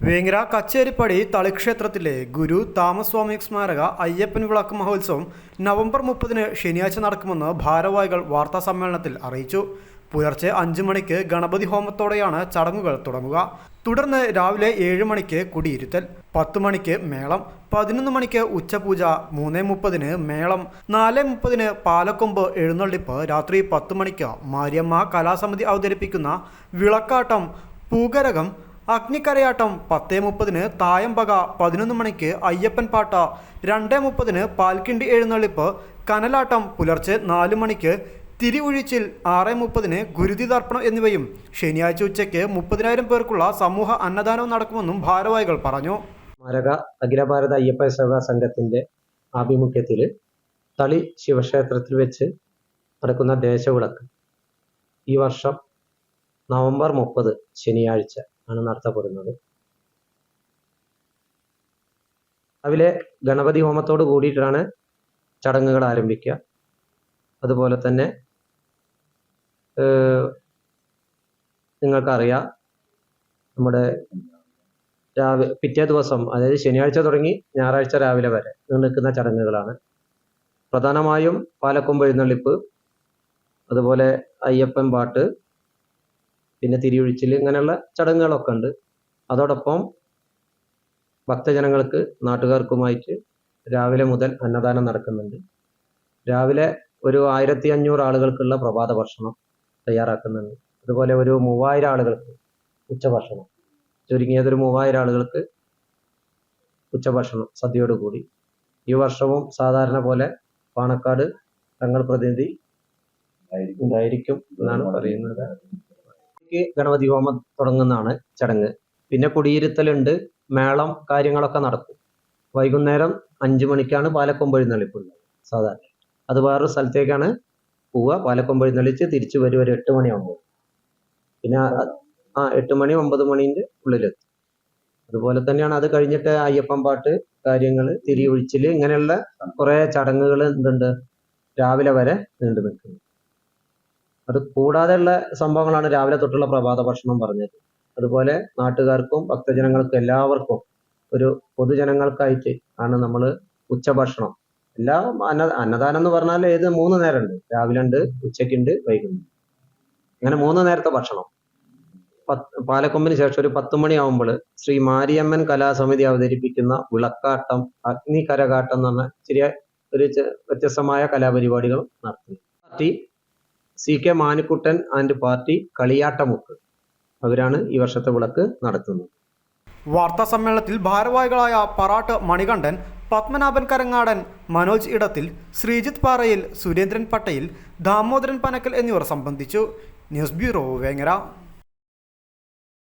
വേങ്ങര കച്ചേരിപ്പടി തളിക്ഷേത്രത്തിലെ ഗുരു താമസ്വാമി സ്മാരക അയ്യപ്പൻ വിളക്ക് മഹോത്സവം നവംബർ മുപ്പതിന് ശനിയാഴ്ച നടക്കുമെന്ന് ഭാരവാഹികൾ വാർത്താ സമ്മേളനത്തിൽ അറിയിച്ചു. പുലർച്ചെ അഞ്ചു മണിക്ക് ഗണപതി ഹോമത്തോടെയാണ് ചടങ്ങുകൾ തുടങ്ങുക. തുടർന്ന് രാവിലെ ഏഴ് മണിക്ക് കുടിയിരുത്തൽ പത്ത് മണിക്ക് മേളം പതിനൊന്ന് മണിക്ക് ഉച്ചപൂജ മൂന്ന് മുപ്പതിന് മേളം നാല് മുപ്പതിന് പാലക്കൊമ്പ് എഴുന്നള്ളിപ്പ് രാത്രി പത്ത് മണിക്ക് മാരിയമ്മ കലാസമിതി അവതരിപ്പിക്കുന്ന വിളക്കാട്ടം പൂകരകം അഗ്നിക്കരയാട്ടം പത്തേ മുപ്പതിന് തായമ്പക പതിനൊന്ന് മണിക്ക് അയ്യപ്പൻ പാട്ട രണ്ടേ മുപ്പതിന് പാൽക്കിണ്ടി എഴുന്നള്ളിപ്പ് കനലാട്ടം പുലർച്ചെ നാല് മണിക്ക് തിരിയൊഴിച്ചിൽ ആറ് മുപ്പതിന് ഗുരുതി തർപ്പണം എന്നിവയും ശനിയാഴ്ച ഉച്ചയ്ക്ക് മുപ്പതിനായിരം പേർക്കുള്ള സമൂഹ അന്നദാനവും നടക്കുമെന്നും ഭാരവാഹികൾ പറഞ്ഞു. മരക അഖില ഭാരത അയ്യപ്പ സേവാ സംഘത്തിന്റെ ആഭിമുഖ്യത്തിൽ തളി ശിവക്ഷേത്രത്തിൽ വെച്ച് നടക്കുന്ന ദേശവിളക്ക്. ഈ വർഷം നവംബർ മുപ്പത് ശനിയാഴ്ച. ആണ് നടത്തപ്പെടുന്നത്. രാവിലെ ഗണപതി ഹോമത്തോട് കൂടിയിട്ടാണ് ചടങ്ങുകൾ ആരംഭിക്കുക. അതുപോലെ തന്നെ നിങ്ങൾക്കറിയാം നമ്മുടെ രാവിലെ പിറ്റേ ദിവസം അതായത് ശനിയാഴ്ച തുടങ്ങി ഞായറാഴ്ച രാവിലെ വരെ നിൽക്കുന്ന ചടങ്ങുകളാണ്. പ്രധാനമായും പാലക്കൊമ്പ് എഴുന്നള്ളിപ്പ് അതുപോലെ അയ്യപ്പൻ പാട്ട് പിന്നെ തിരിയൊഴിച്ചിൽ ഇങ്ങനെയുള്ള ചടങ്ങുകളൊക്കെ ഉണ്ട്. അതോടൊപ്പം ഭക്തജനങ്ങൾക്ക് നാട്ടുകാർക്കുമായിട്ട് രാവിലെ മുതൽ അന്നദാനം നടക്കുന്നുണ്ട്. രാവിലെ ഒരു ആയിരത്തി അഞ്ഞൂറ് ആളുകൾക്കുള്ള പ്രഭാത ഭക്ഷണം തയ്യാറാക്കുന്നുണ്ട്. അതുപോലെ ഒരു മൂവായിരം ആളുകൾക്ക് ഉച്ചഭക്ഷണം. ചുരുങ്ങിയത് ഒരു മൂവായിരം ആളുകൾക്ക് ഉച്ചഭക്ഷണം സദ്യയോടുകൂടി. ഈ വർഷവും സാധാരണ പോലെ പാണക്കാട് തങ്ങൾ പ്രതിനിധി ഉണ്ടായിരിക്കും. എന്നാണ് പറയുന്നത്. ഈ ഗണപതി ഹോമം തുടങ്ങുന്നതാണ് ചടങ്ങ്. പിന്നെ കുടിയിരുത്തലുണ്ട് മേളം കാര്യങ്ങളൊക്കെ നടക്കും. വൈകുന്നേരം അഞ്ചു മണിക്കാണ് പാലക്കൊമ്പ് എഴുന്നള്ളിപ്പുള്ളത് സാധാരണ. അത് വേറൊരു സ്ഥലത്തേക്കാണ് പോവുക. പാലക്കൊമ്പ് എഴുന്നള്ളിച്ച് തിരിച്ചു വരും ഒരു എട്ട് മണിയാകുമ്പോൾ പിന്നെ ആ എട്ട് മണി ഒമ്പത് മണീന്റെ ഉള്ളിലെത്തും. അതുപോലെ തന്നെയാണ് അത് കഴിഞ്ഞിട്ട് അയ്യപ്പൻ പാട്ട് കാര്യങ്ങൾ തിരി ഒഴിച്ചിൽ ഇങ്ങനെയുള്ള കുറേ ചടങ്ങുകൾ എന്തുണ്ട്? രാവിലെ വരെ നീണ്ടു നിൽക്കുന്നു. അത് കൂടാതെയുള്ള സംഭവങ്ങളാണ് രാവിലെ തൊട്ടുള്ള പ്രഭാത ഭക്ഷണം പറഞ്ഞത്. അതുപോലെ നാട്ടുകാർക്കും ഭക്തജനങ്ങൾക്കും എല്ലാവർക്കും ഒരു പൊതുജനങ്ങൾക്കായിട്ട് ആണ് നമ്മൾ ഉച്ചഭക്ഷണം. എല്ലാ അന്ന അന്നദാനം എന്ന് പറഞ്ഞാൽ ഏത് മൂന്ന് നേരമുണ്ട്. രാവിലെ ഉണ്ട് ഉച്ചയ്ക്കുണ്ട് വൈകുന്നേരം അങ്ങനെ മൂന്ന് നേരത്തെ ഭക്ഷണം. പത്ത് പാലക്കൊമ്പിന് ശേഷം ഒരു പത്ത് മണിയാവുമ്പോൾ ശ്രീ മാരിയമ്മൻ കലാസമിതി അവതരിപ്പിക്കുന്ന വിളക്കാട്ടം അഗ്നി കരകാട്ടം എന്ന് പറഞ്ഞ ചെറിയ ഒരു വ്യത്യസ്തമായ കലാപരിപാടികൾ നടത്തി C K Manikuttan and party Kaliyattamukku. അവരാണ് ഈ വർഷത്തെ വിളക്ക് നടത്തുന്നത്. വാർത്താ സമ്മേളനത്തിൽ ഭാരവാഹികളായ പറാട്ട് മണികണ്ഠൻ പത്മനാഭൻ കരങ്ങാടൻ മനോജ് ഇടത്തിൽ ശ്രീജിത്ത് പാറയിൽ സുരേന്ദ്രൻ പട്ടയിൽ ദാമോദരൻ പനക്കൽ എന്നിവർ സംബന്ധിച്ചു. News bureau Vengara.